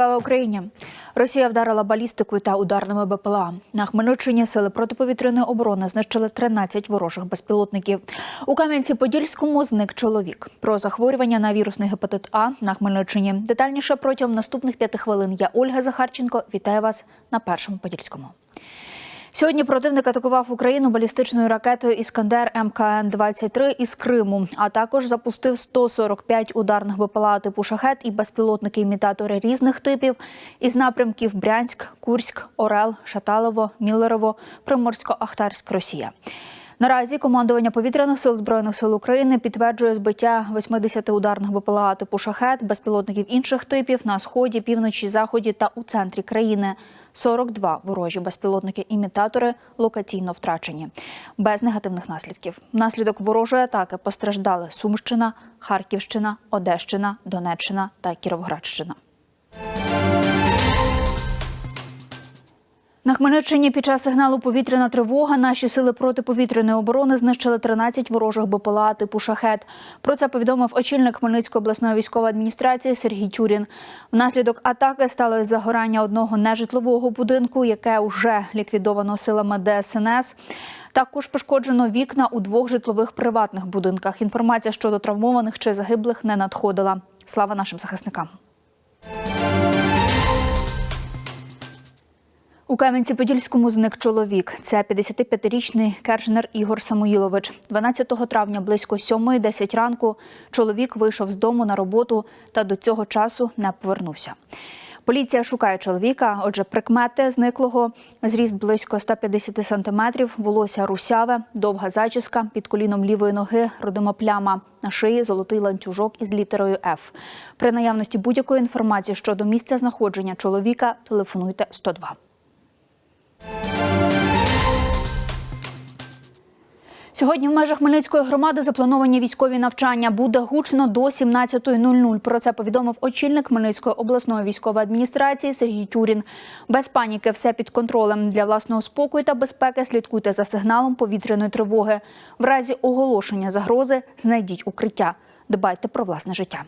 Слава Україні! Росія вдарила балістикою та ударними БПЛА. На Хмельниччині сили протиповітряної оборони знищили 13 ворожих безпілотників. У Кам'янці-Подільському зник чоловік. Про захворювання на вірусний гепатит А на Хмельниччині. Детальніше протягом наступних п'яти хвилин. Я Ольга Захарченко. Вітаю вас на першому подільському. Сьогодні противник атакував Україну балістичною ракетою Іскандер МКН 23 із Криму, а також запустив 145 ударних БПЛА типу шахет і безпілотники-імітатори різних типів із напрямків Брянськ, Курськ, Орел, Шаталово, Міллерово, Приморсько-Ахтарськ, Росія. Наразі командування повітряних сил збройних сил України підтверджує збиття 80 ударних БПЛА типу шахет, безпілотників інших типів на сході, півночі, заході та у центрі країни. 42 ворожі безпілотники-імітатори локаційно втрачені, без негативних наслідків. Внаслідок ворожої атаки постраждали Сумщина, Харківщина, Одещина, Донеччина та Кіровоградщина. Хмельниччині під час сигналу повітряна тривога наші сили протиповітряної оборони знищили 13 ворожих БПЛА типу шахет. Про це повідомив очільник Хмельницької обласної військової адміністрації Сергій Тюрін. Внаслідок атаки сталося загорання одного нежитлового будинку, яке вже ліквідовано силами ДСНС. Також пошкоджено вікна у двох житлових приватних будинках. Інформація щодо травмованих чи загиблих не надходила. Слава нашим захисникам. У Кам'янці-Подільському зник чоловік. Це 55-річний кершнер Ігор Самоїлович. 12 травня близько 7.10 ранку чоловік вийшов з дому на роботу та до цього часу не повернувся. Поліція шукає чоловіка. Отже, прикмети зниклого зріст близько 150 сантиметрів, волосся русяве, довга зачіска, під коліном лівої ноги, родима пляма. На шиї золотий ланцюжок із літерою Ф. При наявності будь-якої інформації щодо місця знаходження чоловіка телефонуйте 102. Сьогодні в межах Хмельницької громади заплановані військові навчання. Буде гучно до 17.00. Про це повідомив очільник Хмельницької обласної військової адміністрації Сергій Тюрін. Без паніки все під контролем. Для власного спокою та безпеки слідкуйте за сигналом повітряної тривоги. В разі оголошення загрози знайдіть укриття. Дбайте про власне життя.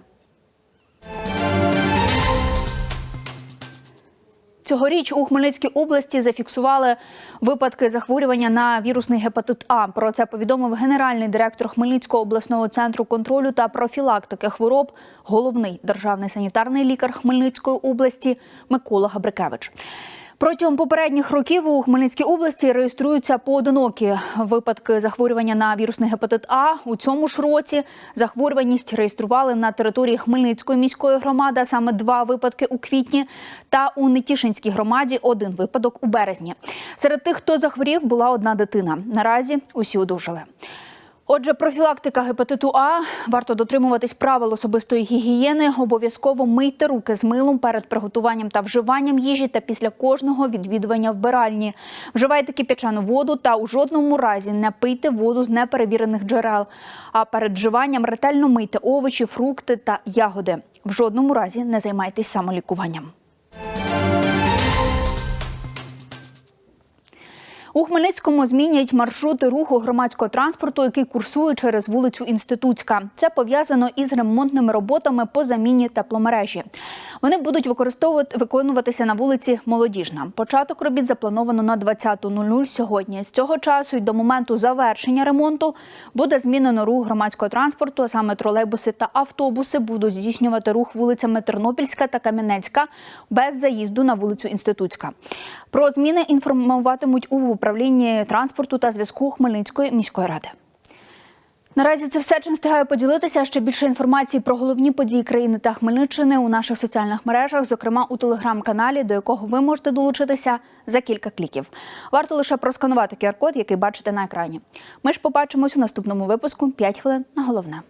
Цьогоріч у Хмельницькій області зафіксували випадки захворювання на вірусний гепатит А. Про це повідомив генеральний директор Хмельницького обласного центру контролю та профілактики хвороб, головний державний санітарний лікар Хмельницької області Микола Габрикевич. Протягом попередніх років у Хмельницькій області реєструються поодинокі випадки захворювання на вірусний гепатит А. У цьому ж році захворюваність реєстрували на території Хмельницької міської громади, а саме два випадки у квітні, та у Нетішинській громаді один випадок у березні. Серед тих, хто захворів, була одна дитина. Наразі усі одужали. Отже, профілактика гепатиту А варто дотримуватись правил особистої гігієни. Обов'язково мийте руки з милом перед приготуванням та вживанням їжі та після кожного відвідування вбиральні. Вживайте кип'ячану воду та у жодному разі не пийте воду з неперевірених джерел. А перед вживанням ретельно мийте овочі, фрукти та ягоди. В жодному разі не займайтесь самолікуванням. У Хмельницькому змінять маршрути руху громадського транспорту, який курсує через вулицю Інститутська. Це пов'язано із ремонтними роботами по заміні тепломережі. Вони будуть використовувати виконуватися на вулиці Молодіжна. Початок робіт заплановано на 20.00 сьогодні. З цього часу і до моменту завершення ремонту буде змінено рух громадського транспорту, а саме тролейбуси та автобуси будуть здійснювати рух вулицями Тернопільська та Кам'янецька без заїзду на вулицю Інститутська. Про зміни інформуватимуть у управлінні транспорту та зв'язку Хмельницької міської ради. Наразі це все, чим встигаю поділитися. Ще більше інформації про головні події країни та Хмельниччини у наших соціальних мережах, зокрема у телеграм-каналі, до якого ви можете долучитися за кілька кліків. Варто лише просканувати QR-код, який бачите на екрані. Ми ж побачимось у наступному випуску. 5 хвилин на головне.